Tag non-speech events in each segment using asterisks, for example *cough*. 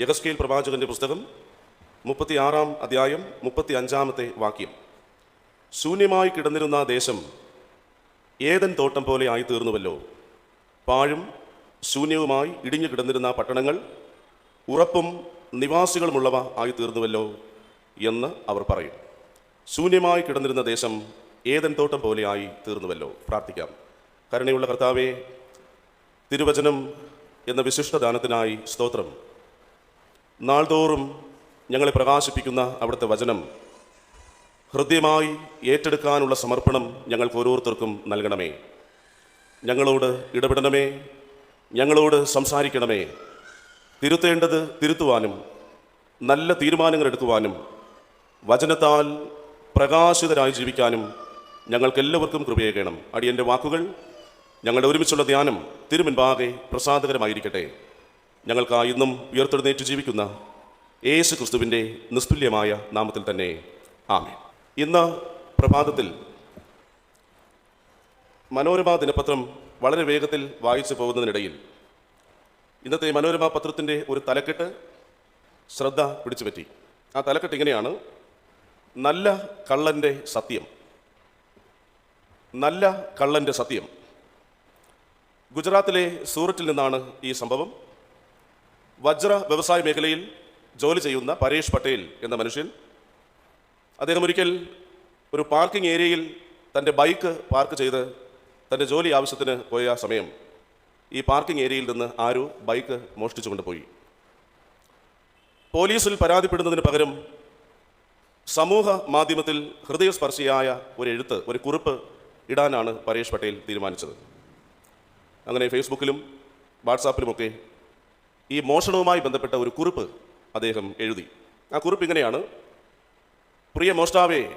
യഗസ്കേൽ പ്രവാചകന്റെ പുസ്തകം മുപ്പത്തി ആറാം അധ്യായം മുപ്പത്തി അഞ്ചാമത്തെ വാക്യം. ശൂന്യമായി കിടന്നിരുന്ന ദേശം ഏതൻ തോട്ടം പോലെ ആയി തീർന്നുവല്ലോ പാഴും ശൂന്യവുമായി ഇടിഞ്ഞു കിടന്നിരുന്ന പട്ടണങ്ങൾ ഉറപ്പും നിവാസികളുമുള്ളവ ആയി തീർന്നുവല്ലോ എന്ന് അവർ പറയും. ശൂന്യമായി കിടന്നിരുന്ന ദേശം ഏതൻ തോട്ടം പോലെ ആയി തീർന്നുവല്ലോ പ്രാർത്ഥിക്കാം. കരുണയുള്ള കർത്താവെ തിരുവചനം എന്ന വിശിഷ്ടദാനത്തിനായി സ്തോത്രം. നാൾതോറും ഞങ്ങളെ പ്രകാശിപ്പിക്കുന്ന അവിടുത്തെ വചനം ഹൃദ്യമായി ഏറ്റെടുക്കാനുള്ള സമർപ്പണം ഞങ്ങൾക്ക് ഓരോരുത്തർക്കും നൽകണമേ. ഞങ്ങളോട് ഇടപെടണമേ. ഞങ്ങളോട് സംസാരിക്കണമേ. തിരുത്തേണ്ടത് തിരുത്തുവാനും നല്ല തീരുമാനങ്ങൾ എടുക്കുവാനും വചനത്താൽ പ്രകാശിതരായി ജീവിക്കാനും ഞങ്ങൾക്കെല്ലാവർക്കും കൃപയേകണം അടിയന്റെ വാക്കുകൾ ഞങ്ങളുടെ ഒരുമിച്ചുള്ള ധ്യാനം തിരുമുൻപാകെ പ്രസാദകരമായിരിക്കട്ടെ. ഞങ്ങൾക്ക് ഇന്നും ഉയർത്തെഴുന്നേറ്റ് ജീവിക്കുന്ന യേശു ക്രിസ്തുവിന്റെ നിസ്തുല്യമായ നാമത്തിൽ തന്നെ ആമേ ഇന്ന് പ്രഭാതത്തിൽ മനോരമ ദിനപത്രം വളരെ വേഗത്തിൽ വായിച്ചു പോകുന്നതിനിടയിൽ ഇന്നത്തെ മനോരമ പത്രത്തിന്റെ ഒരു തലക്കെട്ട് ശ്രദ്ധ പിടിച്ചുപറ്റി. ആ തലക്കെട്ട് ഇങ്ങനെയാണ്. നല്ല കള്ളന്റെ സത്യം. നല്ല കള്ളന്റെ സത്യം. ഗുജറാത്തിലെ സൂററ്റിൽ നിന്നാണ് ഈ സംഭവം. വജ്ര വ്യവസായ മേഖലയിൽ ജോലി ചെയ്യുന്ന പരേഷ് പട്ടേൽ എന്ന മനുഷ്യൻ അദ്ദേഹം ഒരിക്കൽ ഒരു പാർക്കിംഗ് ഏരിയയിൽ തന്റെ ബൈക്ക് പാർക്ക് ചെയ്ത് തന്റെ ജോലി ആവശ്യത്തിന് പോയ സമയം ഈ പാർക്കിംഗ് ഏരിയയിൽ നിന്ന് ആരോ ബൈക്ക് മോഷ്ടിച്ചു കൊണ്ടുപോയി. പോലീസിൽ പരാതിപ്പെടുന്നതിന് പകരം സമൂഹ മാധ്യമത്തിൽ ഹൃദയസ്പർശിയായ ഒരു എഴുത്ത് ഒരു കുറിപ്പ് ഇടാനാണ് പരേഷ് പട്ടേൽ തീരുമാനിച്ചത്. അങ്ങനെ ഫേസ്ബുക്കിലും വാട്സാപ്പിലുമൊക്കെ ഈ മോഷണവുമായി ബന്ധപ്പെട്ട ഒരു കുറിപ്പ് അദ്ദേഹം എഴുതി. ആ കുറിപ്പ് ഇങ്ങനെയാണ്. പ്രിയ മോഷ്ടാവേ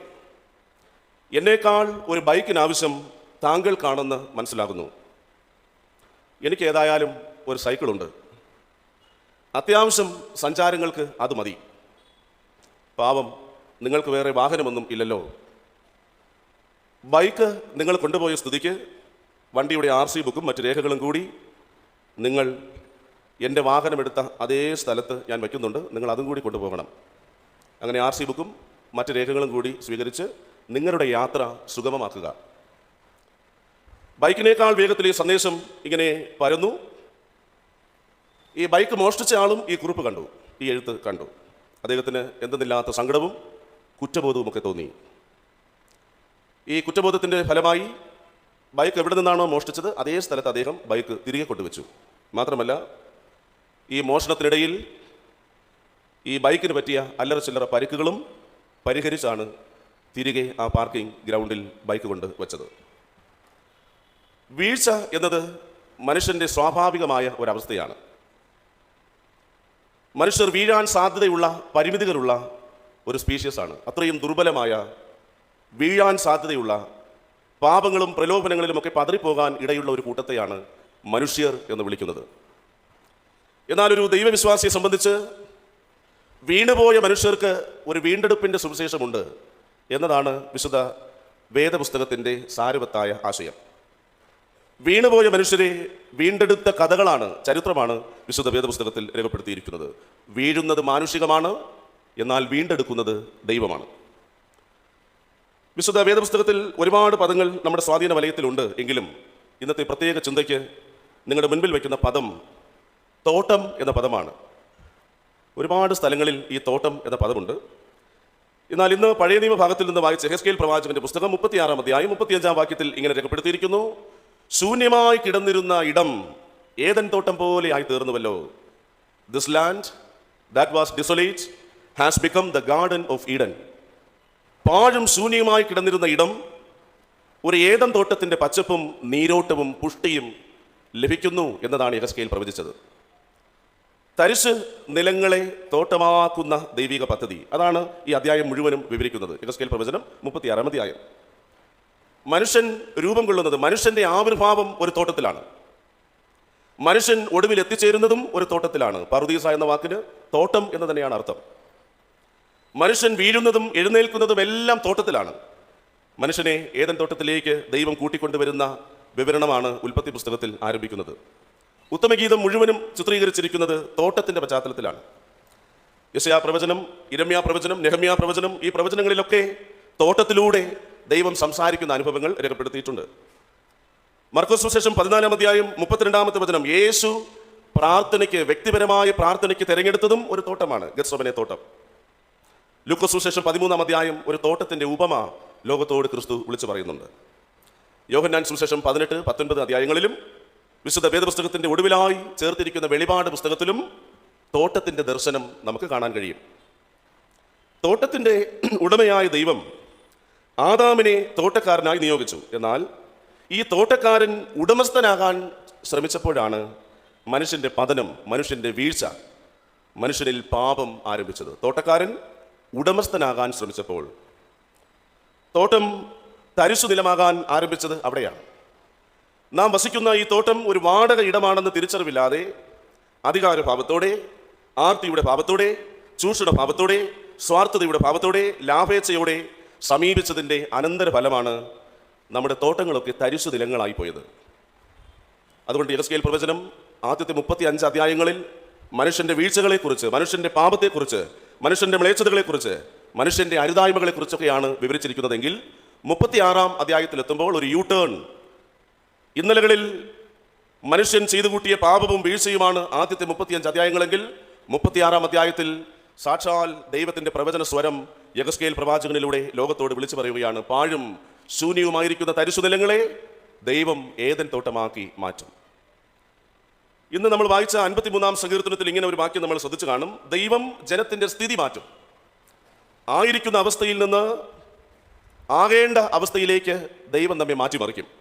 എന്നേക്കാൾ ഒരു ബൈക്കിനാവശ്യം താങ്കൾക്കാണെന്ന് മനസ്സിലാകുന്നു. എനിക്ക് ഏതായാലും ഒരു സൈക്കിളുണ്ട്. അത്യാവശ്യം സഞ്ചാരങ്ങൾക്ക് അത് മതി. പാവം നിങ്ങൾക്ക് വേറെ വാഹനമൊന്നും ഇല്ലല്ലോ. ബൈക്ക് നിങ്ങൾ കൊണ്ടുപോയ സ്ഥിതിക്ക് വണ്ടിയുടെ ആർ സി ബുക്കും മറ്റു രേഖകളും കൂടി നിങ്ങൾ എന്റെ വാഹനമെടുത്ത അതേ സ്ഥലത്ത് ഞാൻ വയ്ക്കുന്നുണ്ട്. നിങ്ങൾ അതും കൂടി കൊണ്ടുപോകണം. അങ്ങനെ ആർ സി ബുക്കും മറ്റ് രേഖകളും കൂടി സ്വീകരിച്ച് നിങ്ങളുടെ യാത്ര സുഗമമാക്കുക. ബൈക്കിനേക്കാൾ വേഗത്തിൽ ഈ സന്ദേശം ഇങ്ങനെ പരന്നു. ഈ ബൈക്ക് മോഷ്ടിച്ച ആളും ഈ കുറിപ്പ് കണ്ടു ഈ എഴുത്ത് കണ്ടു. അദ്ദേഹത്തിന് എന്തെന്നില്ലാത്ത സങ്കടവും കുറ്റബോധവും ഒക്കെ തോന്നി. ഈ കുറ്റബോധത്തിന്റെ ഫലമായി ബൈക്ക് എവിടെ നിന്നാണോ മോഷ്ടിച്ചത് അതേ സ്ഥലത്ത് അദ്ദേഹം ബൈക്ക് തിരികെ കൊണ്ടുവച്ചു. മാത്രമല്ല ഈ മോഷണത്തിനിടയിൽ ഈ ബൈക്കിന് പറ്റിയ അല്ലറ ചില്ലറ പരിക്കുകളും പരിഹരിച്ചാണ് തിരികെ ആ പാർക്കിംഗ് ഗ്രൗണ്ടിൽ ബൈക്ക് കൊണ്ട് വെച്ചത്. വീഴ്ച എന്നത് മനുഷ്യന്റെ സ്വാഭാവികമായ ഒരവസ്ഥയാണ്. മനുഷ്യർ വീഴാൻ സാധ്യതയുള്ള പരിമിതികളുള്ള ഒരു സ്പീഷ്യസാണ്. അത്രയും ദുർബലമായ വീഴാൻ സാധ്യതയുള്ള പാപങ്ങളും പ്രലോഭനങ്ങളിലുമൊക്കെ പതറിപ്പോകാൻ ഇടയുള്ള ഒരു കൂട്ടത്തെയാണ് മനുഷ്യർ എന്ന് വിളിക്കുന്നത്. എന്നാൽ ഒരു ദൈവവിശ്വാസിയെ സംബന്ധിച്ച് വീണുപോയ മനുഷ്യർക്ക് ഒരു വീണ്ടെടുപ്പിന്റെ സുവിശേഷമുണ്ട് എന്നതാണ് വിശുദ്ധ വേദപുസ്തകത്തിന്റെ സാരവത്തായ ആശയം. വീണുപോയ മനുഷ്യരെ വീണ്ടെടുത്ത കഥകളാണ് ചരിത്രമാണ് വിശുദ്ധ വേദപുസ്തകത്തിൽ രേഖപ്പെടുത്തിയിരിക്കുന്നത്. വീഴുന്നത് മാനുഷികമാണ് എന്നാൽ വീണ്ടെടുക്കുന്നത് ദൈവമാണ്. വിശുദ്ധ വേദപുസ്തകത്തിൽ ഒരുപാട് പദങ്ങൾ നമ്മുടെ സ്വാധീന വലയത്തിലുണ്ട്. എങ്കിലും ഇന്നത്തെ പ്രത്യേക ചിന്തയ്ക്ക് നിങ്ങളുടെ മുൻപിൽ വയ്ക്കുന്ന പദം തോട്ടം എന്ന പദമാണ്. ഒരുപാട് സ്ഥലങ്ങളിൽ ഈ തോട്ടം എന്ന പദമുണ്ട്. എന്നാൽ ഇന്ന് പഴയ നിയമ ഭാഗത്തിൽ നിന്ന് വായിച്ച ഹെസ്കേൽ പ്രവാചകന്റെ പുസ്തകം മുപ്പത്തിയാറാം അധ്യായം മുപ്പത്തിയഞ്ചാം വാക്യത്തിൽ ഇങ്ങനെ രേഖപ്പെടുത്തിയിരിക്കുന്നു. ശൂന്യമായി കിടന്നിരുന്ന ഇടം ഏതൻ തോട്ടം പോലെ ആയി തീർന്നുവല്ലോ. This land that was desolate has become the garden of Eden പാഴും ശൂന്യമായി കിടന്നിരുന്ന ഇടം ഒരു ഏതൻ തോട്ടത്തിന്റെ പച്ചപ്പും നീരോട്ടവും പുഷ്ടിയും ലഭിക്കുന്നു എന്നതാണ് യഹസ്കേൽ പ്രവചിച്ചത്. തരിശ് നിലങ്ങളെ തോട്ടമാക്കുന്ന ദൈവിക പദ്ധതി. അതാണ് ഈ അധ്യായം മുഴുവനും വിവരിക്കുന്നത്. യഹസ്കേൽ പ്രവചനം മുപ്പത്തിയാറാം അധ്യായം. മനുഷ്യൻ രൂപം കൊള്ളുന്നത് മനുഷ്യന്റെ ആവിർഭാവം ഒരു തോട്ടത്തിലാണ്. മനുഷ്യൻ ഒടുവിൽ എത്തിച്ചേരുന്നതും ഒരു തോട്ടത്തിലാണ്. പറുദീസ എന്ന വാക്കിന് തോട്ടം എന്ന് തന്നെയാണ് അർത്ഥം. മനുഷ്യൻ വീഴുന്നതും എഴുന്നേൽക്കുന്നതും എല്ലാം തോട്ടത്തിലാണ്. മനുഷ്യനെ ഏതൻ തോട്ടത്തിലേക്ക് ദൈവം കൂട്ടിക്കൊണ്ടുവരുന്ന വിവരണമാണ് ഉൽപ്പത്തി പുസ്തകത്തിൽ ആരംഭിക്കുന്നത്. ഉത്തമഗീതം മുഴുവനും ചിത്രീകരിച്ചിരിക്കുന്നത് തോട്ടത്തിന്റെ പശ്ചാത്തലത്തിലാണ്. യശയാ പ്രവചനം ഇരമ്യാ പ്രവചനം നെഹമ്യാ പ്രവചനം ഈ പ്രവചനങ്ങളിലൊക്കെ തോട്ടത്തിലൂടെ ദൈവം സംസാരിക്കുന്ന അനുഭവങ്ങൾ രേഖപ്പെടുത്തിയിട്ടുണ്ട്. മർക്കോസ് ശേഷം പതിനാലാം അധ്യായം മുപ്പത്തിരണ്ടാമത്തെ വചനം യേശു പ്രാർത്ഥനയ്ക്ക് വ്യക്തിപരമായ പ്രാർത്ഥനയ്ക്ക് തിരഞ്ഞെടുത്തതും ഒരു തോട്ടമാണ് ഗസ്വനെ തോട്ടം. ലൂക്കോസ് ശേഷം പതിമൂന്നാം അധ്യായം ഒരു തോട്ടത്തിന്റെ ഉപമ ലോകത്തോട് ക്രിസ്തു വിളിച്ചു പറയുന്നുണ്ട്. യോഹന്നാൻ സുശേഷം പതിനെട്ട് പത്തൊൻപത് അധ്യായങ്ങളിലും വിശുദ്ധ വേദപുസ്തകത്തിന്റെ ഒടുവിലായി ചേർത്തിരിക്കുന്ന വെളിപാട് പുസ്തകത്തിലും തോട്ടത്തിന്റെ ദർശനം നമുക്ക് കാണാൻ കഴിയും. തോട്ടത്തിന്റെ *clears throat* ഉടമയായ ദൈവം ആദാമിനെ തോട്ടക്കാരനായി നിയോഗിച്ചു. എന്നാൽ ഈ തോട്ടക്കാരൻ ഉടമസ്ഥനാകാൻ ശ്രമിച്ചപ്പോഴാണ് മനുഷ്യന്റെ പതനം മനുഷ്യന്റെ വീഴ്ച മനുഷ്യരിൽ പാപം ആരംഭിച്ചത്. തോട്ടക്കാരൻ ഉടമസ്ഥനാകാൻ ശ്രമിച്ചപ്പോൾ തോട്ടം തരിശു നിലമാകാൻ ആരംഭിച്ചത് അവിടെയാണ്. നാം വസിക്കുന്ന ഈ തോട്ടം ഒരു വാടക ഇടമാണെന്ന് തിരിച്ചറിവില്ലാതെ അധികാരഭാവത്തോടെ ആർത്തിയുടെ ഭാവത്തോടെ ചൂഷണ ഭാവത്തോടെ സ്വാർത്ഥതയുടെ ഭാവത്തോടെ ലാഭേച്ഛയോടെ സമീപിച്ചതിന്റെ അനന്തരഫലമാണ് നമ്മുടെ തോട്ടങ്ങളൊക്കെ തരിശു നിലങ്ങളായി പോയത്. അതുകൊണ്ട് എലസ്കേൽ പ്രവചനം ആദ്യത്തെ മുപ്പത്തി അഞ്ച് അധ്യായങ്ങളിൽ മനുഷ്യന്റെ വീഴ്ചകളെക്കുറിച്ച് മനുഷ്യന്റെ പാപത്തെക്കുറിച്ച് മനുഷ്യന്റെ മ്ലേച്ഛതകളെക്കുറിച്ച് മനുഷ്യന്റെ അരുതായ്മകളെക്കുറിച്ചൊക്കെയാണ് വിവരിച്ചിരിക്കുന്നതെങ്കിൽ മുപ്പത്തിയാറാം അധ്യായത്തിലെത്തുമ്പോൾ ഒരു യു ടേൺ ഇന്നലകളിൽ മനുഷ്യൻ ചെയ്തു കൂട്ടിയ പാപവും വീഴ്ചയുമാണ് ആദ്യത്തെ മുപ്പത്തിയഞ്ച് അധ്യായങ്ങളെങ്കിൽ മുപ്പത്തിയാറാം അധ്യായത്തിൽ സാക്ഷാൽ ദൈവത്തിന്റെ പ്രവചന സ്വരം യഗസ്കേൽ പ്രവാചകനിലൂടെ ലോകത്തോട് വിളിച്ചു പറയുകയാണ്. പാഴും ശൂന്യവുമായിരിക്കുന്ന തരിശുനിലങ്ങളെ ദൈവം ഏതൻ തോട്ടമാക്കി മാറ്റും. ഇന്ന് നമ്മൾ വായിച്ച അൻപത്തിമൂന്നാം സങ്കീർത്തനത്തിൽ ഇങ്ങനെ ഒരു വാക്യം നമ്മൾ ശ്രദ്ധിച്ചു കാണും. ദൈവം ജനത്തിന്റെ സ്ഥിതി മാറ്റും. ആയിരിക്കുന്ന അവസ്ഥയിൽ നിന്ന് ആകേണ്ട അവസ്ഥയിലേക്ക് ദൈവം നമ്മെ മാറ്റിമറിക്കും.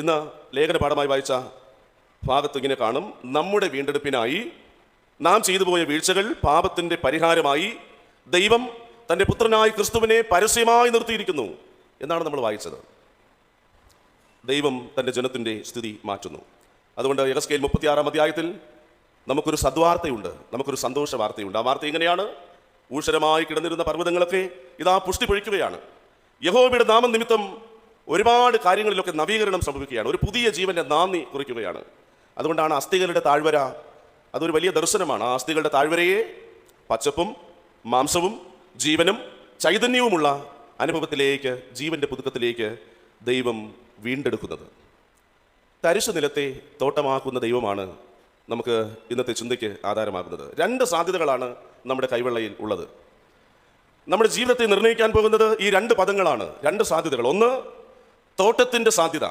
ഇന്ന് ലേഖന പാഠമായി വായിച്ച ഭാഗത്ത് ഇങ്ങനെ കാണും. നമ്മുടെ വീണ്ടെടുപ്പിനായി നാം ചെയ്തു പോയ വീഴ്ചകൾ പാപത്തിന്റെ പരിഹാരമായി ദൈവം തന്റെ പുത്രനായി ക്രിസ്തുവിനെ പരസ്യമായി നിർത്തിയിരിക്കുന്നു എന്നാണ് നമ്മൾ വായിച്ചത്. ദൈവം തന്റെ ജനത്തിന്റെ സ്ഥിതി മാറ്റുന്നു. അതുകൊണ്ട് യഗസ്കേൽ മുപ്പത്തിയാറാം അധ്യായത്തിൽ നമുക്കൊരു സദ്വാർത്തയുണ്ട് നമുക്കൊരു സന്തോഷ വാർത്തയുണ്ട് ആ വാർത്ത ഇങ്ങനെയാണ് ഊഷരമായി കിടന്നിരുന്ന പർവതങ്ങളൊക്കെ ഇതാ പുഷ്ടി പൊഴിക്കുകയാണ്. യഹോബയുടെ നാമനിമിത്തം ഒരുപാട് കാര്യങ്ങളിലൊക്കെ നവീകരണം സംഭവിക്കുകയാണ്. ഒരു പുതിയ ജീവന്റെ നാന്ദി കുറിക്കുകയാണ്. അതുകൊണ്ടാണ് അസ്ഥികളുടെ താഴ്വര അതൊരു വലിയ ദർശനമാണ്. ആ അസ്ഥികളുടെ താഴ്വരയെ പച്ചപ്പും മാംസവും ജീവനും ചൈതന്യവുമുള്ള അനുഭവത്തിലേക്ക് ജീവന്റെ പുതുക്കത്തിലേക്ക് ദൈവം വീണ്ടെടുക്കുന്നത്. തരിശു നിലത്തെ തോട്ടമാക്കുന്ന ദൈവമാണ് നമുക്ക് ഇന്നത്തെ ചിന്തയ്ക്ക് ആധാരമാകുന്നത്. രണ്ട് സാധ്യതകളാണ് നമ്മുടെ കൈവെള്ളയിൽ ഉള്ളത്. നമ്മുടെ ജീവിതത്തെ നിർണയിക്കാൻ പോകുന്നത് ഈ രണ്ട് പദങ്ങളാണ്. രണ്ട് സാധ്യതകൾ. ഒന്ന് തോട്ടത്തിന്റെ സാധ്യത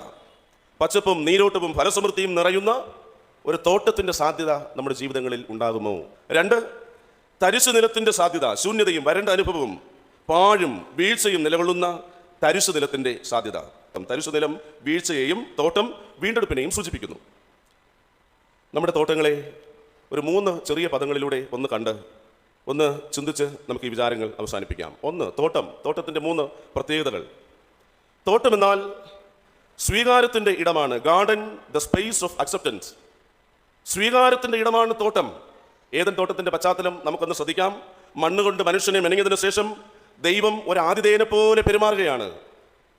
പച്ചപ്പും നീരോട്ടവും ഫലസമൃദ്ധിയും നിറയുന്ന ഒരു തോട്ടത്തിന്റെ സാധ്യത നമ്മുടെ ജീവിതങ്ങളിൽ ഉണ്ടാകുമോ? രണ്ട് തരിശു നിലത്തിന്റെ സാധ്യത ശൂന്യതയും വരണ്ട അനുഭവവും പാഴും വീഴ്ചയും നിലകൊള്ളുന്ന തരിശു നിലത്തിന്റെ സാധ്യത. തരിശു നിലം വീഴ്ചയെയും തോട്ടം വീണ്ടെടുപ്പിനെയും സൂചിപ്പിക്കുന്നു. നമ്മുടെ തോട്ടങ്ങളെ ഒരു മൂന്ന് ചെറിയ പദങ്ങളിലൂടെ ഒന്ന് കണ്ട് ഒന്ന് ചിന്തിച്ച് നമുക്ക് ഈ വിചാരങ്ങൾ അവസാനിപ്പിക്കാം. ഒന്ന് തോട്ടം തോട്ടത്തിന്റെ മൂന്ന് പ്രത്യേകതകൾ. തോട്ടം എന്നാൽ സ്വീകാരത്തിന്റെ ഇടമാണ്. Garden the space of acceptance. സ്വീകാരത്തിന്റെ ഇടമാണ് തോട്ടം. ഏതൻ തോട്ടത്തിന്റെ പശ്ചാത്തലം നമുക്കൊന്ന് ശ്രദ്ധിക്കാം. മണ്ണുകൊണ്ട് മനുഷ്യനെ മെനങ്ങിയതിനു ശേഷം ദൈവം ഒരു ആതിഥേയനെ പോലെ പെരുമാറുകയാണ്.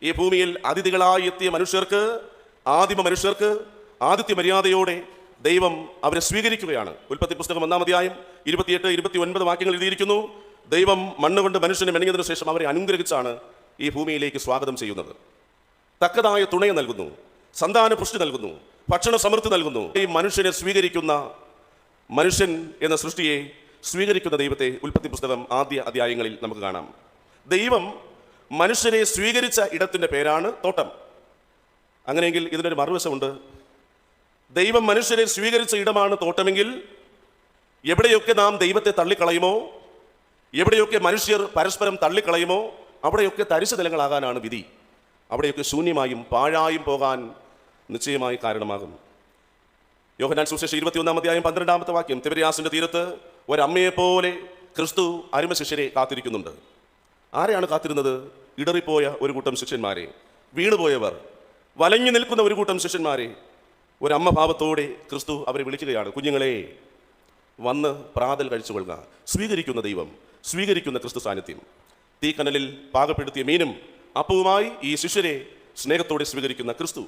ഈ ഭൂമിയിൽ അതിഥികളായി എത്തിയ മനുഷ്യർക്ക് ആദിമ മനുഷ്യർക്ക് ആദിത്യ മര്യാദയോടെ ദൈവം അവരെ സ്വീകരിക്കുകയാണ്. ഉൽപ്പത്തി പുസ്തകം ഒന്നാം ഇരുപത്തിയെട്ട് ഇരുപത്തി ഒൻപത് വാക്യങ്ങൾ എഴുതിയിരിക്കുന്നു. ദൈവം മണ്ണുകൊണ്ട് മനുഷ്യനെ മെനങ്ങിയതിനു ശേഷം അവരെ അനുഗ്രഹിച്ചാണ് ഈ ഭൂമിയിലേക്ക് സ്വാഗതം ചെയ്യുന്നത്. തക്കതായ തുണയെ നൽകുന്നു സന്താന പുഷ്ടി നൽകുന്നു ഭക്ഷണ സമൃദ്ധി നൽകുന്നു. ഈ മനുഷ്യനെ സ്വീകരിക്കുന്ന മനുഷ്യൻ എന്ന സൃഷ്ടിയെ സ്വീകരിക്കുന്ന ദൈവത്തെ ഉൽപ്പത്തി പുസ്തകം ആദ്യ അധ്യായങ്ങളിൽ നമുക്ക് കാണാം. ദൈവം മനുഷ്യനെ സ്വീകരിച്ച ഇടത്തിന്റെ പേരാണ് തോട്ടം. അങ്ങനെയെങ്കിൽ ഇതിനൊരു മറുവശമുണ്ട്. ദൈവം മനുഷ്യനെ സ്വീകരിച്ച ഇടമാണ് തോട്ടമെങ്കിൽ എവിടെയൊക്കെ നാം ദൈവത്തെ തള്ളിക്കളയുമോ? എവിടെയൊക്കെ മനുഷ്യർ പരസ്പരം തള്ളിക്കളയുമോ? അവിടെയൊക്കെ തരിശു നിലങ്ങളാകാനാണ് വിധി. അവിടെയൊക്കെ ശൂന്യമായും പാഴായും പോകാൻ നിശ്ചയമായി കാരണമാകും യോഹനാൻ സുശേഷം ഇരുപത്തിയൊന്നാം അധ്യായം പന്ത്രണ്ടാമത്തെ വാക്യം. തിവരിയാസിന്റെ തീരത്ത് ഒരമ്മയെപ്പോലെ ക്രിസ്തു അരുമ ശിഷ്യരെ കാത്തിരിക്കുന്നുണ്ട്. ആരെയാണ് കാത്തിരുന്നത്? ഇടറിപ്പോയ ഒരു കൂട്ടം ശിഷ്യന്മാരെ. വീണുപോയവർ. വലഞ്ഞു നിൽക്കുന്ന ഒരു കൂട്ടം ശിഷ്യന്മാരെ. ഒരമ്മ ഭാവത്തോടെ ക്രിസ്തു അവരെ വിളിക്കുകയാണ്. കുഞ്ഞുങ്ങളെ വന്ന് പ്രാതൽ കഴിച്ചു കൊള്ളുക സ്വീകരിക്കുന്ന ദൈവം സ്വീകരിക്കുന്ന ക്രിസ്തു സാന്നിധ്യം. തീക്കനലിൽ പാകപ്പെടുത്തിയ മീനും അപ്പവുമായി ഈ ശിഷ്യരെ സ്നേഹത്തോടെ സ്വീകരിക്കുന്ന ക്രിസ്തു.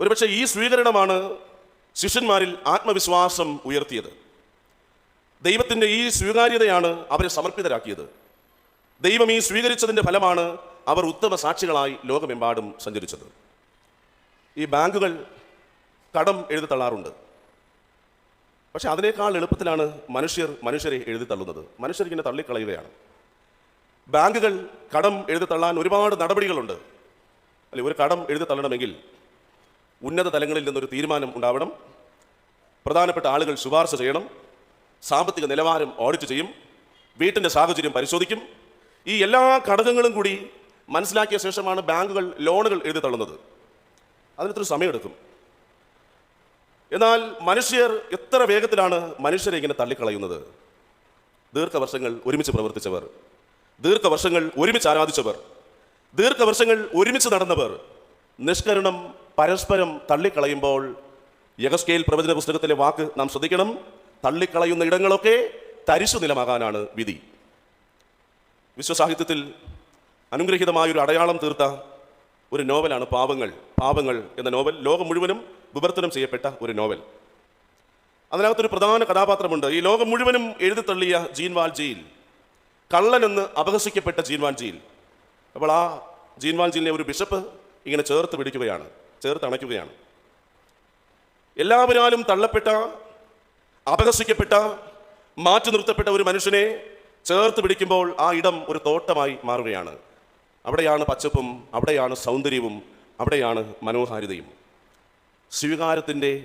ഒരുപക്ഷെ ഈ സ്വീകരണമാണ് ശിഷ്യന്മാരിൽ ആത്മവിശ്വാസം ഉയർത്തിയത്. ദൈവത്തിന്റെ ഈ സ്വീകാര്യതയാണ് അവരെ സമർപ്പിതരാക്കിയത്. ദൈവം ഈ സ്വീകരിച്ചതിന്റെ ഫലമാണ് അവർ ഉത്തമ സാക്ഷികളായി ലോകമെമ്പാടും സഞ്ചരിച്ചത്. ഈ ബാങ്കുകൾ കടം എഴുതി തള്ളാറുണ്ട്. പക്ഷെ അതിനേക്കാൾ എളുപ്പത്തിലാണ് മനുഷ്യർ മനുഷ്യരെ എഴുതി തള്ളുന്നത്. മനുഷ്യർ ഇങ്ങനെ തള്ളിക്കളയുകയാണ്. ബാങ്കുകൾ കടം എഴുതി തള്ളാൻ ഒരുപാട് നടപടികളുണ്ട്. അല്ലെ ഒരു കടം എഴുതി തള്ളണമെങ്കിൽ ഉന്നത തലങ്ങളിൽ നിന്നൊരു തീരുമാനം ഉണ്ടാവണം. പ്രധാനപ്പെട്ട ആളുകൾ ശുപാർശ ചെയ്യണം. സാമ്പത്തിക നിലവാരം ഓഡിറ്റ് ചെയ്യും. വീട്ടിന്റെ സാഹചര്യം പരിശോധിക്കും. ഈ എല്ലാ ഘടകങ്ങളും കൂടി മനസ്സിലാക്കിയ ശേഷമാണ് ബാങ്കുകൾ ലോണുകൾ എഴുതി തള്ളുന്നത്. അതിനൊരു സമയമെടുക്കും. എന്നാൽ മനുഷ്യർ എത്ര വേഗത്തിലാണ് മനുഷ്യരെ ഇങ്ങനെ തള്ളിക്കളയുന്നത്? ദീർഘവർഷങ്ങൾ ഒരുമിച്ച് പ്രവർത്തിച്ചവർ. ദീർഘവർഷങ്ങൾ ഒരുമിച്ച് ആരാധിച്ചവർ ദീർഘവർഷങ്ങൾ ഒരുമിച്ച് നടന്നവർ നിഷ്കരണം പരസ്പരം തള്ളിക്കളയുമ്പോൾ യഗസ്കേൽ പ്രവചന പുസ്തകത്തിലെ വാക്ക് നാം ശ്രദ്ധിക്കണം. തള്ളിക്കളയുന്ന ഇടങ്ങളൊക്കെ തരിശു നിലമാകാനാണ് വിധി. വിശ്വസാഹിത്യത്തിൽ അനുഗ്രഹീതമായ ഒരു അടയാളം തീർത്ത ഒരു നോവലാണ് പാവങ്ങൾ. പാവങ്ങൾ എന്ന നോവൽ ലോകം മുഴുവനും വിവർത്തനം ചെയ്യപ്പെട്ട ഒരു നോവൽ. അതിനകത്തൊരു പ്രധാന കഥാപാത്രമുണ്ട്. ഈ ലോകം മുഴുവനും എഴുതിത്തള്ളിയ ജീൻ വാൽജിയിൽ കള്ളനെന്ന് അപഹസിക്കപ്പെട്ട ജീൻവാൻജിയിൽ. അപ്പോൾ ആ ജീൻവാൻജിയിലെ ഒരു ബിഷപ്പ് ഇങ്ങനെ ചേർത്ത് പിടിക്കുകയാണ് ചേർത്ത് അണയ്ക്കുകയാണ്. എല്ലാവരാലും തള്ളപ്പെട്ട അപഹസിക്കപ്പെട്ട മാറ്റി നിർത്തപ്പെട്ട ഒരു മനുഷ്യനെ ചേർത്ത് പിടിക്കുമ്പോൾ ആ ഇടം ഒരു തോട്ടമായി മാറുകയാണ്. അവിടെയാണ് പച്ചപ്പും അവിടെയാണ് സൗന്ദര്യവും അവിടെയാണ് മനോഹാരിതയും. സ്വീകാരത്തിന്റെ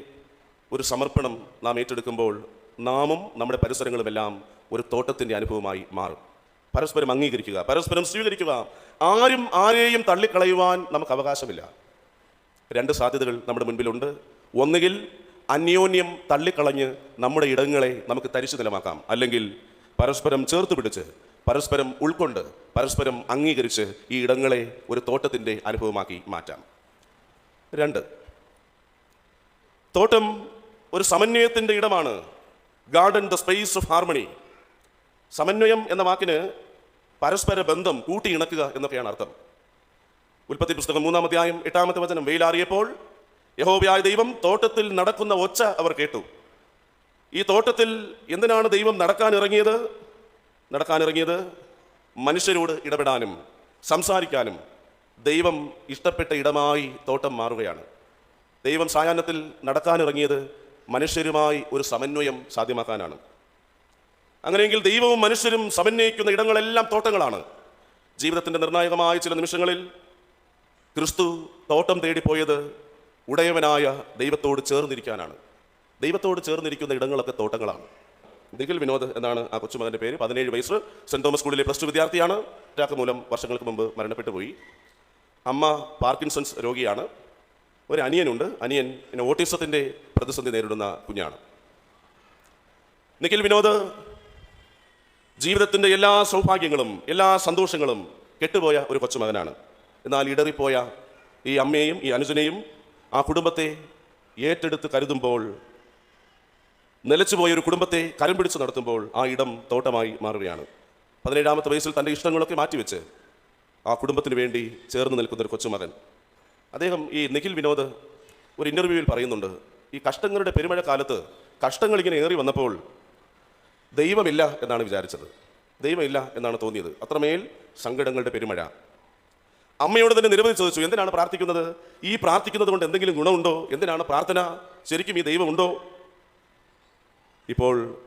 ഒരു സമർപ്പണം നാം ഏറ്റെടുക്കുമ്പോൾ നാമും നമ്മുടെ പരിസരങ്ങളുമെല്ലാം ഒരു തോട്ടത്തിന്റെ അനുഭവമായി മാറും. പരസ്പരം അംഗീകരിക്കുക പരസ്പരം സ്വീകരിക്കുക. ആരും ആരെയും തള്ളിക്കളയുവാൻ നമുക്ക് അവകാശമില്ല. രണ്ട് സാധ്യതകൾ നമ്മുടെ മുൻപിലുണ്ട്. ഒന്നുകിൽ അന്യോന്യം തള്ളിക്കളഞ്ഞ് നമ്മുടെ ഇടങ്ങളെ നമുക്ക് തരിച്ചു നിലമാക്കാം. അല്ലെങ്കിൽ പരസ്പരം ചേർത്ത് പിടിച്ച് പരസ്പരം ഉൾക്കൊണ്ട് പരസ്പരം അംഗീകരിച്ച് ഈ ഇടങ്ങളെ ഒരു തോട്ടത്തിന്റെ അനുഭവമാക്കി മാറ്റാം. രണ്ട് തോട്ടം ഒരു സമന്വയത്തിന്റെ ഇടമാണ്. Garden the space of harmony. സമന്വയം എന്ന വാക്കിന് പരസ്പര ബന്ധം കൂട്ടിയിണക്കുക എന്നൊക്കെയാണ് അർത്ഥം. ഉൽപ്പത്തി പുസ്തകം മൂന്നാം അധ്യായം എട്ടാമത്തെ വചനം. വെയിലാറിയപ്പോൾ യഹോബിയായ ദൈവം തോട്ടത്തിൽ നടക്കുന്ന ഒച്ച അവർ കേട്ടു. ഈ തോട്ടത്തിൽ എന്തിനാണ് ദൈവം നടക്കാൻ ഇറങ്ങിയത്? നടക്കാൻ മനുഷ്യരോട് ഇടപെടാനും സംസാരിക്കാനും ദൈവം ഇഷ്ടപ്പെട്ട ഇടമായി തോട്ടം മാറുകയാണ്. ദൈവം സായാഹ്നത്തിൽ നടക്കാനിറങ്ങിയത് മനുഷ്യരുമായി ഒരു സമന്വയം സാധ്യമാക്കാനാണ്. അങ്ങനെയെങ്കിൽ ദൈവവും മനുഷ്യരും സമന്വയിക്കുന്ന ഇടങ്ങളെല്ലാം തോട്ടങ്ങളാണ്. ജീവിതത്തിന്റെ നിർണായകമായ ചില നിമിഷങ്ങളിൽ ക്രിസ്തു തോട്ടം തേടിപ്പോയത് ഉടയവനായ ദൈവത്തോട് ചേർന്നിരിക്കാനാണ്. ദൈവത്തോട് ചേർന്നിരിക്കുന്ന ഇടങ്ങളൊക്കെ തോട്ടങ്ങളാണ്. നിഖിൽ വിനോദ് എന്നാണ് ആ കൊച്ചുമകന്റെ പേര്. പതിനേഴ് വയസ്സ്. സെന്റ് തോമസ് സ്കൂളിലെ പ്ലസ് ടു വിദ്യാർത്ഥിയാണ്. അറ്റാക്ക് മൂലം വർഷങ്ങൾക്ക് മുമ്പ് മരണപ്പെട്ടു പോയി. അമ്മ പാർക്കിൻസൺസ് രോഗിയാണ്. ഒരു അനിയനുണ്ട്. അനിയൻ പിന്നെ ഓട്ടിസത്തിന്റെ പ്രതിസന്ധി നേരിടുന്ന കുഞ്ഞാണ്. നിഖിൽ വിനോദ് ജീവിതത്തിന്റെ എല്ലാ സൗഭാഗ്യങ്ങളും എല്ലാ സന്തോഷങ്ങളും കെട്ടുപോയ ഒരു കൊച്ചുമകനാണ് എന്നാൽ ഇടറിപ്പോയ ഈ അമ്മയെയും ഈ അനുജനെയും ആ കുടുംബത്തെ ഏറ്റെടുത്ത് കരുതുമ്പോൾ നിലച്ചുപോയ ഒരു കുടുംബത്തെ കരം പിടിച്ച് നടത്തുമ്പോൾ ആ ഇടം തോട്ടമായി മാറുകയാണ്. പതിനേഴാമത്തെ വയസ്സിൽ തന്റെ ഇഷ്ടങ്ങളൊക്കെ മാറ്റിവെച്ച് ആ കുടുംബത്തിന് വേണ്ടി ചേർന്ന് നിൽക്കുന്ന ഒരു കൊച്ചുമകൻ അദ്ദേഹം ഈ നിഖിൽ വിനോദ് ഒരു ഇന്റർവ്യൂവിൽ പറയുന്നുണ്ട് ഈ കഷ്ടങ്ങളുടെ പെരുമഴ കാലത്ത് കഷ്ടങ്ങൾ ഏറി വന്നപ്പോൾ ദൈവമില്ല എന്നാണ് വിചാരിച്ചത്. ദൈവമില്ല എന്നാണ് തോന്നിയത്. അത്രമേൽ സങ്കടങ്ങളുടെ പെരുമഴ. അമ്മയോട് തന്നെ നിരവധി ചോദിച്ചു എന്തിനാണ് പ്രാർത്ഥിക്കുന്നത്? ഈ പ്രാർത്ഥിക്കുന്നത് കൊണ്ട് എന്തെങ്കിലും ഗുണമുണ്ടോ? എന്തിനാണ് പ്രാർത്ഥന? ശരിക്കും ഈ ദൈവമുണ്ടോ? ഇപ്പോൾ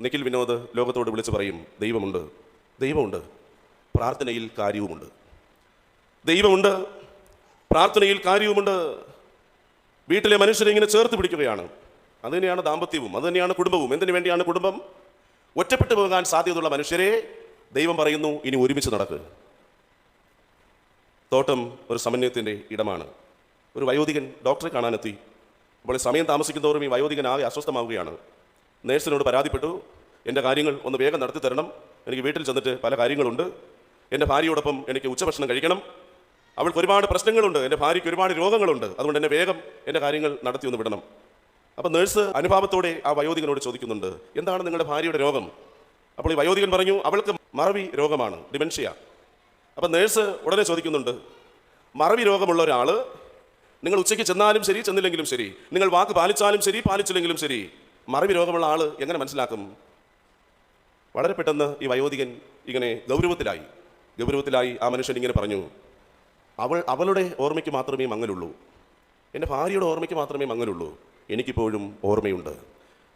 നിഖിൽ വിനോദ് ലോകത്തോട് വിളിച്ചു പറയും ദൈവമുണ്ട്. ദൈവമുണ്ട്. പ്രാർത്ഥനയിൽ കാര്യവുമുണ്ട്. ദൈവമുണ്ട്. പ്രാർത്ഥനയിൽ കാര്യവുമുണ്ട്. വീട്ടിലെ മനുഷ്യരെ ഇങ്ങനെ ചേർത്ത് പിടിക്കുകയാണ്. അതുതന്നെയാണ് ദാമ്പത്യവും. അതുതന്നെയാണ് കുടുംബവും. എന്തിനു വേണ്ടിയാണ് കുടുംബം? ഒറ്റപ്പെട്ടു പോകാൻ സാധ്യതയുള്ള മനുഷ്യരെ ദൈവം പറയുന്നു ഇനി ഒരുമിച്ച് നടക്കുക തോട്ടം ഒരു സമന്വയത്തിന്റെ ഇടമാണ്. ഒരു വയോധികൻ ഡോക്ടറെ കാണാനെത്തി. അപ്പോൾ സമയം താമസിക്കുന്നതോറും ഈ വയോധികൻ ആകെ അസ്വസ്ഥമാവുകയാണ്. നേഴ്സിനോട് പരാതിപ്പെട്ടു എന്റെ കാര്യങ്ങൾ ഒന്ന് വേഗം നടത്തി തരണം. എനിക്ക് വീട്ടിൽ ചെന്നിട്ട് പല കാര്യങ്ങളുണ്ട്. എന്റെ ഭാര്യയോടൊപ്പം എനിക്ക് ഉച്ചഭക്ഷണം കഴിക്കണം. അവൾക്ക് ഒരുപാട് പ്രശ്നങ്ങളുണ്ട്. എന്റെ ഭാര്യയ്ക്ക് ഒരുപാട് രോഗങ്ങളുണ്ട്. അതുകൊണ്ട് എന്നെ വേഗം എന്റെ കാര്യങ്ങൾ നടത്തി ഒന്ന് വിടണം. അപ്പോൾ നേഴ്സ് അനുഭാവത്തോടെ ആ വയോധികനോട് ചോദിക്കുന്നുണ്ട് എന്താണ് നിങ്ങളുടെ ഭാര്യയുടെ രോഗം? അപ്പോൾ ഈ വയോധികൻ പറഞ്ഞു അവൾക്ക് മറവി രോഗമാണ് ഡിമെൻഷ്യ അപ്പോൾ നേഴ്സ് ഉടനെ ചോദിക്കുന്നുണ്ട് മറവി രോഗമുള്ള ഒരാൾ നിങ്ങൾ ഉച്ചയ്ക്ക് ചെന്നാലും ശരി ചെന്നില്ലെങ്കിലും ശരി നിങ്ങൾ വാക്ക് പാലിച്ചാലും ശരി പാലിച്ചില്ലെങ്കിലും ശരി മറവി രോഗമുള്ള ആൾ എങ്ങനെ മനസ്സിലാക്കും? വളരെ പെട്ടെന്ന് ഈ വയോധികൻ ഇങ്ങനെ ഗൗരവത്തിലായി ഗൗരവത്തിലായി ആ മനുഷ്യൻ ഇങ്ങനെ പറഞ്ഞു അവൾ അവളുടെ ഓർമ്മയ്ക്ക് മാത്രമേ മങ്ങലുള്ളൂ എന്റെ ഭാര്യയുടെ ഓർമ്മയ്ക്ക് മാത്രമേ മങ്ങലുള്ളൂ എനിക്കിപ്പോഴും ഓർമ്മയുണ്ട്.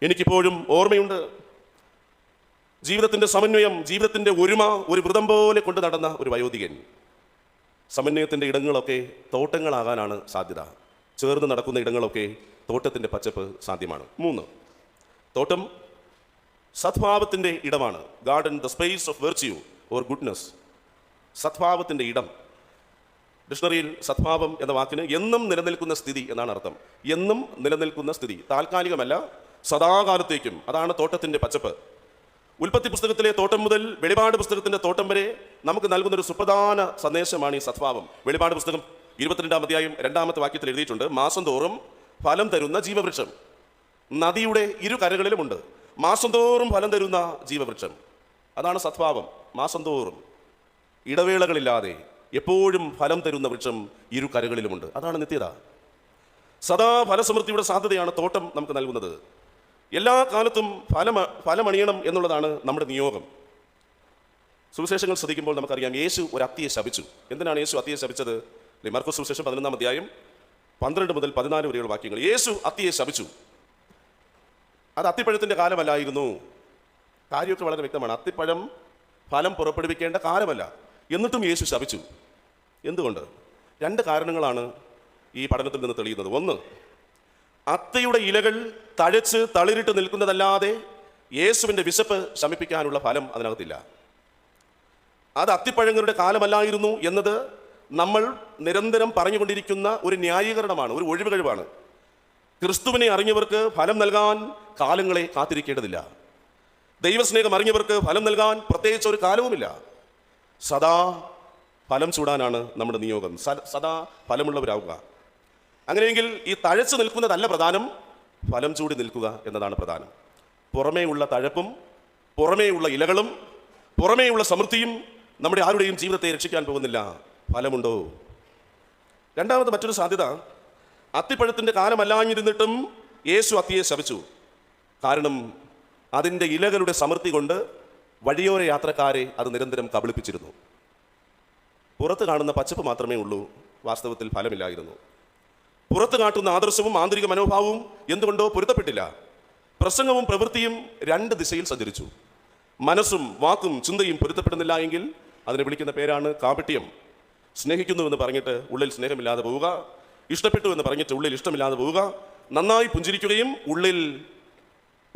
എനിക്കിപ്പോഴും ഓർമ്മയുണ്ട്. ജീവിതത്തിന്റെ സമന്വയം ജീവിതത്തിന്റെ ഒരുമ ഒരു വ്രതം പോലെ കൊണ്ട് നടന്ന ഒരു വയോധികൻ. സമന്വയത്തിന്റെ ഇടങ്ങളൊക്കെ തോട്ടങ്ങളാകാനാണ് സാധ്യത. ചേർന്ന് നടക്കുന്ന ഇടങ്ങളൊക്കെ തോട്ടത്തിന്റെ പച്ചപ്പ് സാധ്യമാണ്. മൂന്ന് തോട്ടം സദ്ഭാവത്തിന്റെ ഇടമാണ്. Garden the space of virtue or goodness. സദ്ഭാവത്തിന്റെ ഇടം. ഡിക്ഷണറിയിൽ സദ്ഭാവം എന്ന വാക്കിന് എന്നും നിലനിൽക്കുന്ന സ്ഥിതി എന്നാണ് അർത്ഥം. എന്നും നിലനിൽക്കുന്ന സ്ഥിതി. താൽക്കാലികമല്ല സദാകാലത്തേക്കും. അതാണ് തോട്ടത്തിന്റെ പച്ചപ്പ്. ഉൽപ്പത്തി പുസ്തകത്തിലെ തോട്ടം മുതൽ വെളിപാട് പുസ്തകത്തിന്റെ തോട്ടം വരെ നമുക്ക് നൽകുന്ന ഒരു സുപ്രധാന സന്ദേശമാണ് ഈ സദ്ഭാവം. വെളിപാട് പുസ്തകം ഇരുപത്തിരണ്ടാം അധ്യായം രണ്ടാമത്തെ വാക്യത്തിൽ എഴുതിയിട്ടുണ്ട്. മാസം തോറും ഫലം തരുന്ന ജീവവൃക്ഷം. നദിയുടെ ഇരു കരകളിലുമുണ്ട് മാസം തോറും ഫലം തരുന്ന ജീവവൃക്ഷം. അതാണ് സദ്ഭാവം. മാസം തോറും ഇടവേളകളില്ലാതെ എപ്പോഴും ഫലം തരുന്ന വൃക്ഷം ഇരു കരകളിലുമുണ്ട്. അതാണ് നിത്യത. സദാ ഫലസമൃദ്ധിയുടെ സാധ്യതയാണ് തോട്ടം നമുക്ക് നൽകുന്നത്. എല്ലാ കാലത്തും ഫലം ഫലമണിയണം എന്നുള്ളതാണ് നമ്മുടെ നിയോഗം. സുവിശേഷങ്ങൾ ശ്രദ്ധിക്കുമ്പോൾ നമുക്കറിയാം യേശു ഒരു അത്തിയെ ശപിച്ചു. എന്തിനാണ് യേശു അത്തിയെ ശപിച്ചത്? മർക്കോസ് സുവിശേഷം പതിനൊന്നാം അധ്യായം പന്ത്രണ്ട് മുതൽ പതിനാല് വരെയുള്ള വാക്യങ്ങൾ. യേശു അത്തിയെ ശപിച്ചു. അത് അത്തിപ്പഴത്തിന്റെ കാലമല്ലായിരുന്നു. കാര്യമൊക്കെ വളരെ വ്യക്തമാണ്. അത്തിപ്പഴം ഫലം പുറപ്പെടുവിക്കേണ്ട കാലമല്ല. എന്നിട്ടും യേശു ശപിച്ചു. എന്തുകൊണ്ട്? രണ്ട് കാരണങ്ങളാണ് ഈ പഠനത്തിൽ നിന്ന് തെളിയുന്നത്. ഒന്ന് അത്തയുടെ ഇലകൾ തഴച്ച് തളിരിട്ട് നിൽക്കുന്നതല്ലാതെ യേശുവിന്റെ വിശപ്പ് ശമിപ്പിക്കാനുള്ള ഫലം അതിനകത്തില്ല. അത് അത്തിപ്പഴങ്ങളുടെ കാലമല്ലായിരുന്നു എന്നത് നമ്മൾ നിരന്തരം പറഞ്ഞുകൊണ്ടിരിക്കുന്ന ഒരു ന്യായീകരണമാണ് ഒരു ഒഴിവ് കഴിവാണ് ക്രിസ്തുവിനെ അറിഞ്ഞവർക്ക് ഫലം നൽകാൻ കാലങ്ങളെ കാത്തിരിക്കേണ്ടതില്ല. ദൈവസ്നേഹം അറിഞ്ഞവർക്ക് ഫലം നൽകാൻ പ്രത്യേകിച്ച് ഒരു കാലവുമില്ല. സദാ ഫലം ചൂടാനാണ് നമ്മുടെ നിയോഗം. സദാ ഫലമുള്ളവരാവുക. അങ്ങനെയെങ്കിൽ ഈ തഴച്ചു നിൽക്കുന്നതല്ല പ്രധാനം ഫലം ചൂടി നിൽക്കുക എന്നതാണ് പ്രധാനം. പുറമേയുള്ള തഴപ്പും പുറമേയുള്ള ഇലകളും പുറമേയുള്ള സമൃദ്ധിയും നമ്മുടെ ആരുടെയും ജീവിതത്തെ രക്ഷിക്കാൻ പോകുന്നില്ല. ഫലമുണ്ടോ? രണ്ടാമത് മറ്റൊരു സാധ്യത അത്തിപ്പഴത്തിന്റെ കാലമല്ലാഞ്ഞിരുന്നിട്ടും യേശു അത്തിയെ ശപിച്ചു. കാരണം അതിന്റെ ഇലകളുടെ സമൃദ്ധി കൊണ്ട് വഴിയോര യാത്രക്കാരെ അത് നിരന്തരം കബളിപ്പിച്ചിരുന്നു. പുറത്ത് കാണുന്ന പച്ചപ്പ് മാത്രമേ ഉള്ളൂ. വാസ്തവത്തിൽ ഫലമില്ലായിരുന്നു. പുറത്ത് കാട്ടുന്ന ആദർശവും ആന്തരിക മനോഭാവവും എന്തുകൊണ്ടോ പൊരുത്തപ്പെട്ടില്ല. പ്രസംഗവും പ്രവൃത്തിയും രണ്ട് ദിശയിൽ സഞ്ചരിച്ചു. മനസ്സും വാക്കും ചിന്തയും പൊരുത്തപ്പെടുന്നില്ല എങ്കിൽ അതിനെ വിളിക്കുന്ന പേരാണ് കാപട്യം. സ്നേഹിക്കുന്നുവെന്ന് പറഞ്ഞിട്ട് ഉള്ളിൽ സ്നേഹമില്ലാതെ പോവുക. ഇഷ്ടപ്പെട്ടു എന്ന് പറഞ്ഞിട്ട് ഉള്ളിൽ ഇഷ്ടമില്ലാതെ പോവുക. നന്നായി പുഞ്ചിരിക്കുകയും ഉള്ളിൽ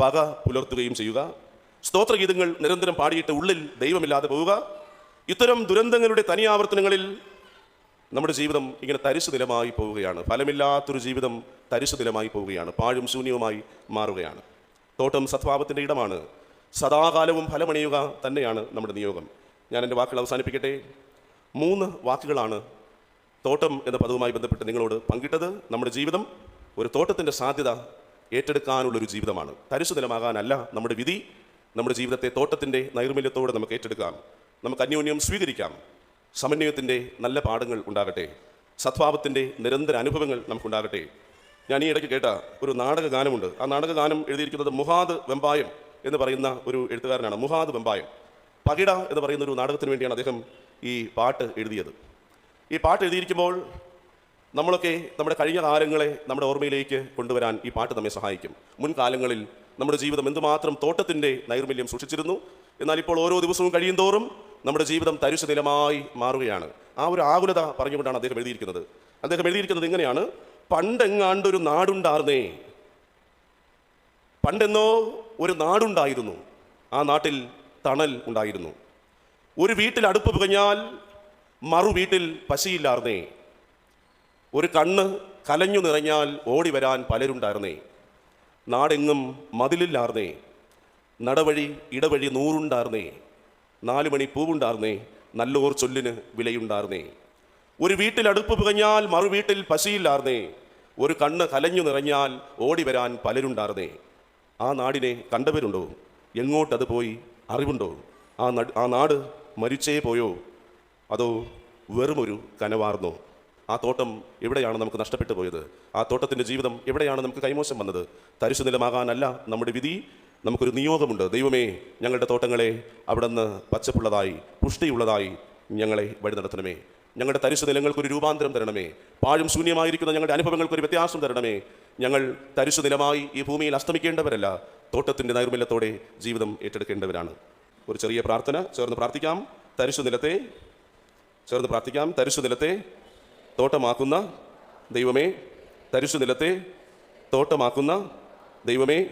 പക പുലർത്തുകയും ചെയ്യുക. സ്തോത്രഗീതങ്ങൾ നിരന്തരം പാടിയിട്ട് ഉള്ളിൽ ദൈവമില്ലാതെ പോവുക. ഇത്തരം ദുരന്തങ്ങളുടെ തനിയാവർത്തനങ്ങളിൽ നമ്മുടെ ജീവിതം ഇങ്ങനെ തരിശു നിലമായി പോവുകയാണ്. ഫലമില്ലാത്തൊരു ജീവിതം തരിശു നിലമായി പോവുകയാണ്. പാഴും ശൂന്യവുമായി മാറുകയാണ്. തോട്ടം സദ്ഭാവത്തിന്റെ ഇടമാണ്. സദാകാലവും ഫലമണിയുക തന്നെയാണ് നമ്മുടെ നിയോഗം. ഞാൻ എന്റെ വാക്കുകൾ അവസാനിപ്പിക്കട്ടെ? മൂന്ന് വാക്കുകളാണ് തോട്ടം എന്ന പദവുമായി ബന്ധപ്പെട്ട് നിങ്ങളോട് പങ്കിട്ടത്. നമ്മുടെ ജീവിതം ഒരു തോട്ടത്തിന്റെ സാധ്യത ഏറ്റെടുക്കാനുള്ളൊരു ജീവിതമാണ്. തരിശു നിലമാകാനല്ല നമ്മുടെ വിധി. നമ്മുടെ ജീവിതത്തെ തോട്ടത്തിന്റെ നൈർമല്യത്തോടെ നമുക്ക് ഏറ്റെടുക്കാം. നമുക്ക് അന്യോന്യം സ്വീകരിക്കാം. സമന്വയത്തിന്റെ നല്ല പാഠങ്ങൾ ഉണ്ടാകട്ടെ. സദ്ഭാവത്തിന്റെ നിരന്തര അനുഭവങ്ങൾ നമുക്കുണ്ടാകട്ടെ. ഞാൻ ഈ ഇടയ്ക്ക് കേട്ട ഒരു നാടക ഗാനമുണ്ട് ആ നാടക ഗാനം എഴുതിയിരിക്കുന്നത് മുഹാദ് വെമ്പായം എന്ന് പറയുന്ന ഒരു എഴുത്തുകാരനാണ്. മുഹാദ് വെമ്പായം. പകിട എന്ന് പറയുന്ന ഒരു നാടകത്തിന് വേണ്ടിയാണ് അദ്ദേഹം ഈ പാട്ട് എഴുതിയത്. ഈ പാട്ട് എഴുതിയിരിക്കുമ്പോൾ നമ്മളൊക്കെ നമ്മുടെ കഴിഞ്ഞ കാലങ്ങളെ നമ്മുടെ ഓർമ്മയിലേക്ക് കൊണ്ടുവരാൻ ഈ പാട്ട് നമ്മെ സഹായിക്കും. മുൻകാലങ്ങളിൽ നമ്മുടെ ജീവിതം എന്തുമാത്രം തോട്ടത്തിന്റെ നൈർമല്യം സൂക്ഷിച്ചിരുന്നു? എന്നാൽ ഇപ്പോൾ ഓരോ ദിവസവും കഴിയുന്തോറും നമ്മുടെ ജീവിതം തരിശു നിലമായി മാറുകയാണ്. ആ ഒരു ആകുലത പറഞ്ഞുകൊണ്ടാണ് അദ്ദേഹം എഴുതിയിരിക്കുന്നത്. അദ്ദേഹം എഴുതിയിരിക്കുന്നത് ഇങ്ങനെയാണ്. പണ്ടെങ്ങാണ്ടൊരു നാടുണ്ടായിരുന്നേ പണ്ടെന്നോ ഒരു നാടുണ്ടായിരുന്നു. ആ നാട്ടിൽ തണൽ ഉണ്ടായിരുന്നു. ഒരു വീട്ടിൽ അടുപ്പ് പുകഞ്ഞാൽ മറു വീട്ടിൽ പശിയില്ലാർന്നേ. ഒരു കണ്ണ് കലഞ്ഞു നിറഞ്ഞാൽ ഓടി വരാൻ പലരുണ്ടായിരുന്നേ. നാടെങ്ങും മതിലില്ലാർന്നേ. നടവഴി ഇടവഴി നൂറുണ്ടാർന്നേ. നാലു മണി പൂവുണ്ടാർന്നേ നല്ലോർ ചൊല്ലിന് വിലയുണ്ടാർന്നേ. ഒരു വീട്ടിൽ അടുപ്പ് പുകഞ്ഞാൽ മറു വീട്ടിൽ പശിയില്ലാർന്നേ ഒരു കണ്ണ് കലഞ്ഞു നിറഞ്ഞാൽ ഓടി വരാൻ പലരുണ്ടാർന്നേ. ആ നാടിനെ കണ്ടവരുണ്ടോ? എങ്ങോട്ടത് പോയി അറിവുണ്ടോ? ആ ആ നാട് മരിച്ചേ പോയോ? അതോ വെറുമൊരു കനവാർന്നോ? ആ തോട്ടം എവിടെയാണ് നമുക്ക് നഷ്ടപ്പെട്ടു പോയത്? ആ തോട്ടത്തിന്റെ ജീവിതം എവിടെയാണ് നമുക്ക് കൈമോശം വന്നത്? തരിശു നിലമാകാനല്ല നമ്മുടെ വിധി നമുക്കൊരു നിയോഗമുണ്ട് ദൈവമേ ഞങ്ങളുടെ തോട്ടങ്ങളെ അവിടുന്ന് പച്ചപ്പുള്ളതായി പുഷ്ടിയുള്ളതായി ഞങ്ങളെ വഴി നടത്തണമേ. ഞങ്ങളുടെ തരിശു നിലങ്ങൾക്കൊരു രൂപാന്തരം തരണമേ. പാഴും ശൂന്യമായിരിക്കുന്ന ഞങ്ങളുടെ അനുഭവങ്ങൾക്കൊരു വ്യത്യാസം തരണമേ. ഞങ്ങൾ തരിശു നിലമായി ഈ ഭൂമിയിൽ അസ്തമിക്കേണ്ടവരല്ല. തോട്ടത്തിന്റെ നൈർമല്യത്തോടെ ജീവിതം ഏറ്റെടുക്കേണ്ടവരാണ്. ഒരു ചെറിയ പ്രാർത്ഥന ചേർന്ന് പ്രാർത്ഥിക്കാം. തരിശു നിലത്തെ ചേർന്ന് പ്രാർത്ഥിക്കാം. തരിശു നിലത്തെ തോട്ടമാക്കുന്ന ദൈവമേ തരിശു നിലത്തെ തോട്ടമാക്കുന്ന ദൈവമേ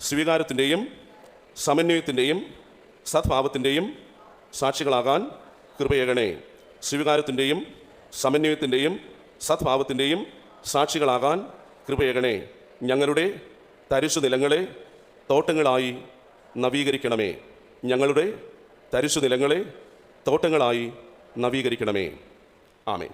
സ്വീകാരത്തിന്റെയും സമന്വയത്തിന്റെയും സദ്ഭാവത്തിന്റെയും സാക്ഷികളാകാൻ കൃപയകണേ. സ്വീകാരത്തിന്റെയും സമന്വയത്തിന്റെയും സദ്ഭാവത്തിന്റെയും സാക്ഷികളാകാൻ കൃപയകണേ. ഞങ്ങളുടെ തരിശു നിലങ്ങളെ തോട്ടങ്ങളായി നവീകരിക്കണമേ. ഞങ്ങളുടെ തരിശു നിലങ്ങളെ തോട്ടങ്ങളായി നവീകരിക്കണമേ. ആമേൻ.